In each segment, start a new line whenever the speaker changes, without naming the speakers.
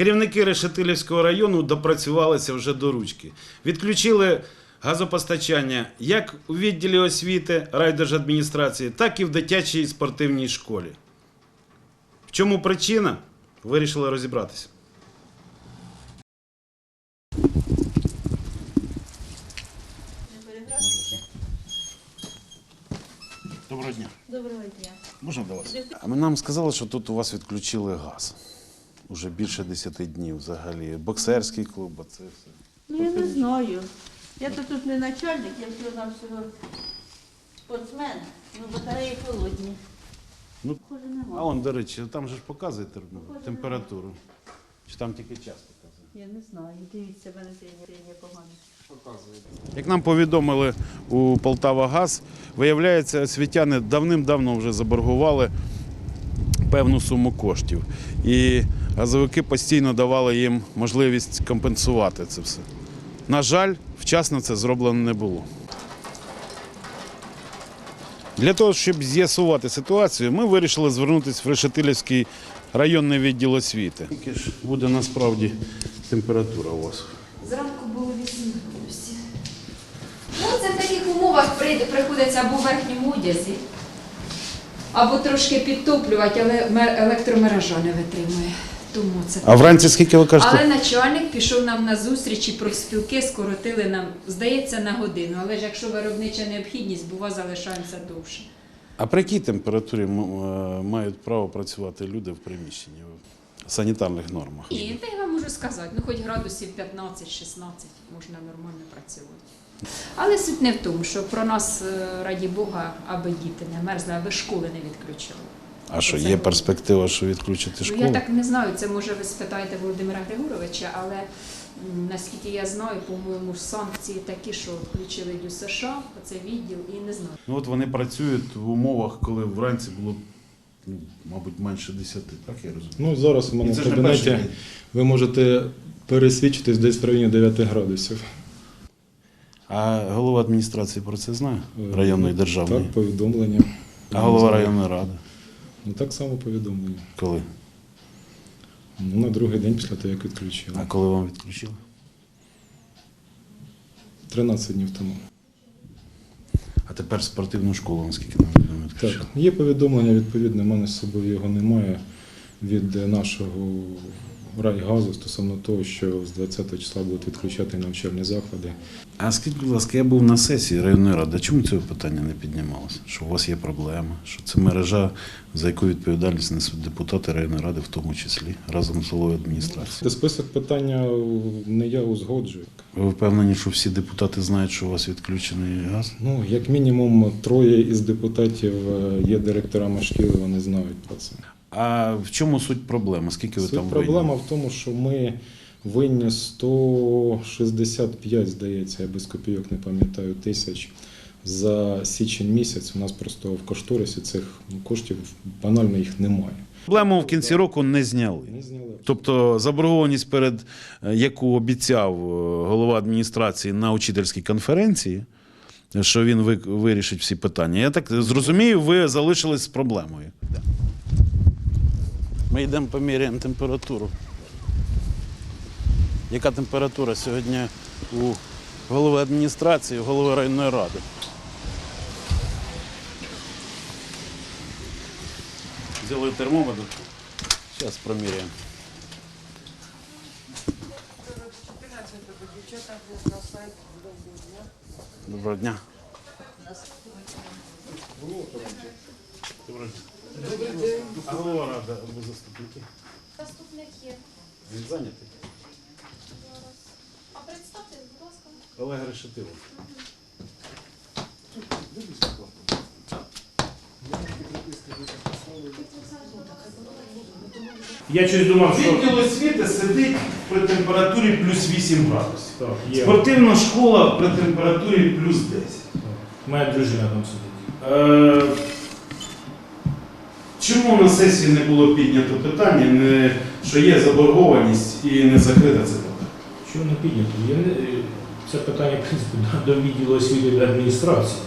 Керівники Решетилівського району допрацювалися вже до ручки. Відключили газопостачання як у відділі освіти райдержадміністрації, так і в дитячій спортивній школі. В чому причина? Вирішили розібратися. Доброго дня.
Доброго дня.
Можна до вас? А нам сказали, що тут у вас відключили газ. Уже більше 10 днів взагалі. Боксерський клуб, а це все.
Ну я не знаю. Я то тут не начальник, я всього нам всього спортсмен. Ну, батареї холодні.
Ну,
Хуже
А
нема.
он, до речі, там же ж показує терм- температуру. Чи там тільки час показує?
Я не знаю. Дивіться, в мене зріння, зріння погане.
Як нам повідомили у Полтава Газ, виявляється, освітяни давним-давно вже заборгували певну суму коштів. І газовики постійно давали їм можливість компенсувати це все. На жаль, вчасно це зроблено не було. Для того, щоб з'ясувати ситуацію, ми вирішили звернутися в Решетилівський районний відділ освіти. Яка ж буде насправді температура у вас?
Зранку було 8 градусів. Ну, це в таких умовах прийде- приходиться або в верхньому одязі, або трошки підтоплювати, але мер- електромережа не витримує. Тому це
А вранці скільки ви кажете?
але начальник пішов нам на зустріч і профспілки скоротили нам, здається, на годину. Але ж якщо виробнича необхідність, бува, залишаємося довше.
А при якій температурі е, мають право працювати люди в приміщенні в санітарних нормах?
І та я вам можу сказати, ну хоч градусів 15-16 можна нормально працювати. Але суть не в тому, що про нас, е, раді Бога, аби діти не мерзли, аби школи не відключили.
А що, є перспектива, що відключити
Ну,
школу?
я так не знаю, це може ви спитаєте Володимира Григоровича, але наскільки я знаю, по-моєму, санкції такі, що включили ДЮ США, це відділ, і не знаю.
Ну от вони працюють в умовах, коли вранці було, ну, мабуть, менше 10, так я розумію?
Ну, зараз мене в
перший
кабінеті ви можете пересвідчитись десь в районі 9 градусів.
А голова адміністрації про це знає?
Е,
Районної державної.
Так, повідомлення.
А голова районної ради?
Ну так само повідомлення.
Коли?
Ну, на другий день після того, як відключили.
А коли вам відключили?
13 днів тому.
А тепер спортивну школу, наскільки нам відомо, відключили.
Так, є повідомлення, відповідне, в мене з собою його немає від нашого райгазу стосовно того, що з 20 числа будуть відключати навчальні заклади.
А скажіть, будь ласка, я був на сесії районної ради. Чому цього питання не піднімалося? Що у вас є проблема, що це мережа, за яку відповідальність несуть депутати районної ради, в тому числі, разом з головою адміністрації.
Це список питання не я узгоджую.
Ви впевнені, що всі депутати знають, що у вас відключений газ?
Ну, як мінімум, троє із депутатів е, є директорами шкіл, вони знають про це.
А в чому суть проблеми? Скільки ви
Суть
там
проблема
винні?
в тому, що ми винні 165, здається, я без копійок не пам'ятаю, тисяч за січень місяць. У нас просто в кошторисі цих коштів банально їх немає.
Проблему в кінці року не зняли.
Не зняли.
Тобто заборгованість, перед е, яку обіцяв е, голова адміністрації на учительській конференції, що він ви- вирішить всі питання. Я так зрозумію, ви залишились з проблемою. Ми йдемо поміряємо температуру. Яка температура сьогодні у голови адміністрації, у голови районної ради? Взяли термометр. Зараз проміряємо. Доброго дня. Доброго дня. А голова рада або заступники?
Заступник є.
Він зайнятий.
А представте, будь ласка.
Олег Решетилов.
Я щось думав, що
Відділ освіти сидить при температурі плюс 8 градусів.
так, є.
Спортивна школа при температурі плюс 10.
Моя дружина там сидить.
Е, Чому на сесії не було піднято питання, не, що є заборгованість і не закрита це питання?
Що не піднято? Я не... Це питання, в принципі, до до відділу освіти і адміністрації.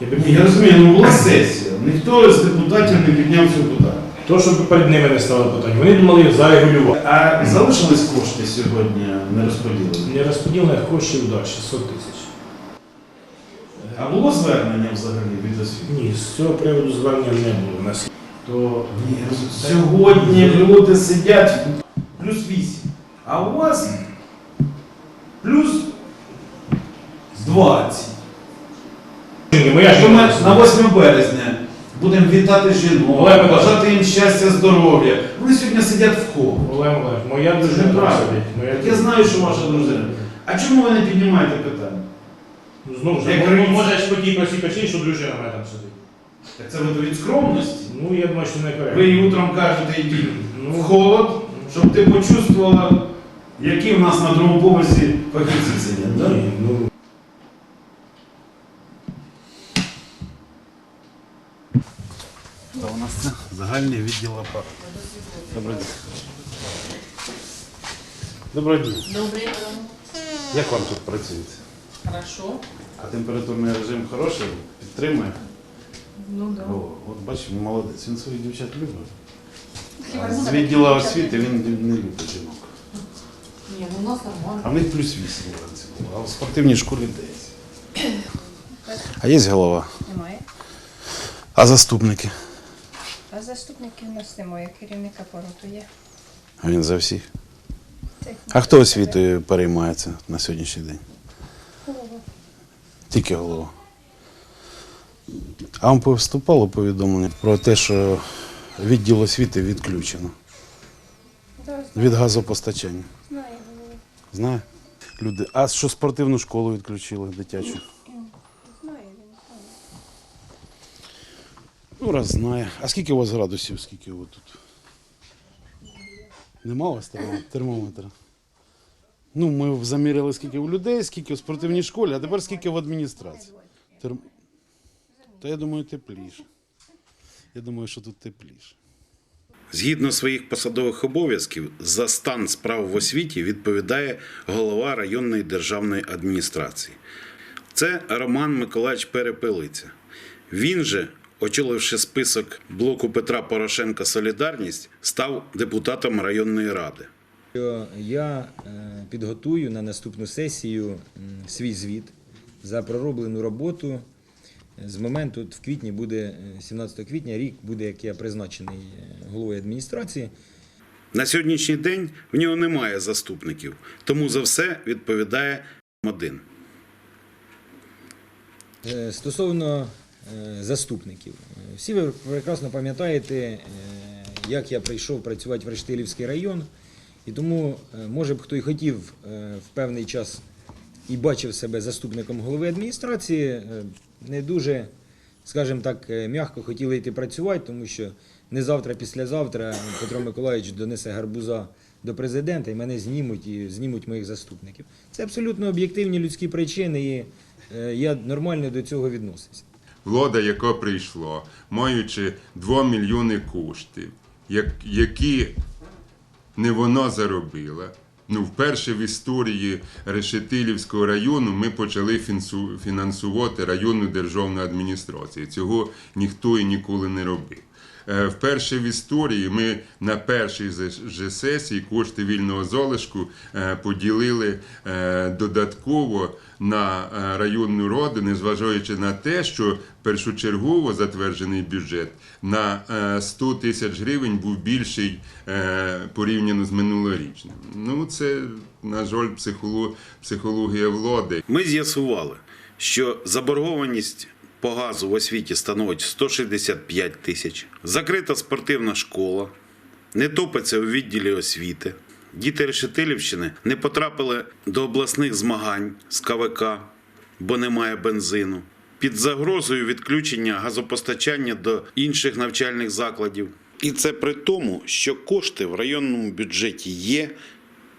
Я би
Ні, я розумію, ну була сесія. Ніхто з депутатів не підняв це питання.
То, щоб перед ними не стало питання. Вони думали зарегулювати.
А залишились кошти сьогодні не розподілені?
Нерозподілених коштів, да, 600 тисяч.
А було звернення взагалі від освіти?
Ні, з цього приводу звернення не було. У нас
То ні, сьогодні люди сидять плюс 8, а у вас плюс 20.
Ні,
Якщо ми на 8 березня будемо вітати жінок,
Олег
бажати їм щастя, здоров'я, вони сьогодні сидять в холі.
Олег Миколаївич, моя
Це
дружина
неправильно.
сидить. Моя
Так я знаю, що ваша дружина. А чому ви не піднімаєте питання?
Ну, Знову ж,
Як
ну, може ж по тій що дружина моя там сидить.
Так це ви від скромності.
Ну, я думаю, що не
Ви
коректно.
їй утром кажете, йди в
Ну,
холод, щоб ти почувствувала, які в нас на другому поверсі фахівці сидять. Да?
ні, ну,
Та у нас це загальний відділ апарату. Доброго дня. Доброго дня.
Добре.
Як вам тут працюється?
Хорошо.
А температурний режим хороший? Підтримує?
Ну да.
О, от бачимо, молодець. Він своїх дівчат любить. А з освіти він не любить жінок.
Ні, ну у нас нормально.
А в них плюс 8 вранці було, а в спортивній школі 10. А є голова?
Немає.
А заступники?
А заступників у нас немає, керівник апарату є.
А він за всіх. А хто освітою переймається на сьогоднішній день?
голова.
Тільки голова. А вам поступало повідомлення про те, що відділ освіти відключено від газопостачання.
знає голова.
Знає? Люди. А що спортивну школу відключили дитячу?
Знає
Ну, раз знає. А скільки у вас градусів, скільки ви тут? Нема у вас термометра? Ну, ми заміряли, скільки у людей, скільки у спортивній школі, а тепер скільки в адміністрації. Терм... Та я думаю, тепліше. Я думаю, що тут тепліше. Згідно своїх посадових обов'язків, за стан справ в освіті відповідає голова районної державної адміністрації. Це Роман Миколаївич Перепелиця. Він же, очоливши список блоку Петра Порошенка Солідарність, став депутатом районної ради.
Я е, підготую на наступну сесію свій звіт за пророблену роботу. З моменту в квітні буде е, 17 квітня, рік буде, як я призначений е, головою адміністрації.
На сьогоднішній день в нього немає заступників, тому за все відповідає один.
Е, Стосовно е, заступників, Е, всі ви прекрасно пам'ятаєте, е, як я прийшов працювати в Рештилівський район, і тому, е, може б хто і хотів е, в певний час і бачив себе заступником голови адміністрації, е, не дуже, скажімо так, е, м'яко хотіли йти працювати, тому що не завтра, післязавтра Петро Миколаївич донесе гарбуза до президента і мене знімуть і знімуть моїх заступників. Це абсолютно об'єктивні людські причини, і е, я нормально до цього відносився.
влада, яка прийшла, маючи 2 мільйони коштів, які не вона заробила. Ну, вперше в історії Решетилівського району ми почали фінансувати районну державну адміністрацію. Цього ніхто і ніколи не робив. Е, Вперше в історії ми на першій же- сесії кошти вільного залишку е, поділили е, додатково на районну раду, незважаючи на те, що першочергово затверджений бюджет на е, 100 тисяч гривень був більший порівняно з минулорічним. Ну, це, на жаль, психологія влади.
Ми з'ясували, що заборгованість по газу в освіті становить 165 тисяч, закрита спортивна школа, не топиться у відділі освіти. Діти Решетилівщини не потрапили до обласних змагань з КВК, бо немає бензину. Під загрозою відключення газопостачання до інших навчальних закладів. І це при тому, що кошти в районному бюджеті є,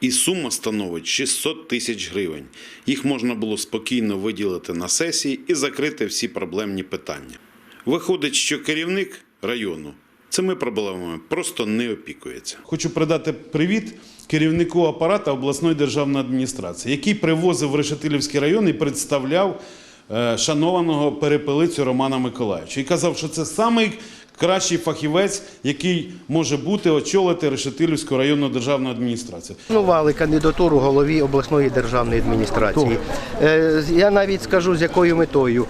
і сума становить 600 тисяч гривень. Їх можна було спокійно виділити на сесії і закрити всі проблемні питання. Виходить, що керівник району цими проблемами просто не опікується. Хочу передати привіт керівнику апарата обласної державної адміністрації, який привозив в Решетилівський район і представляв е, шанованого перепелицю Романа Миколаївича. І казав, що це самий кращий фахівець, який може бути очолити Решетилівську районну державну адміністрацію.
Пропонували кандидатуру голові обласної державної адміністрації. Е, Я навіть скажу, з якою метою.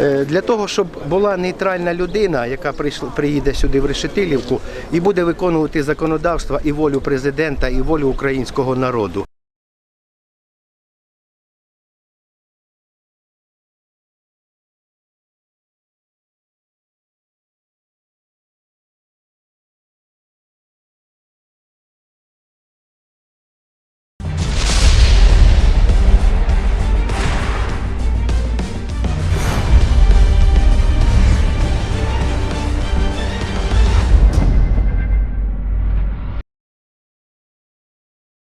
Е, Для того, щоб була нейтральна людина, яка приїде сюди в Решетилівку і буде виконувати законодавство і волю президента, і волю українського народу.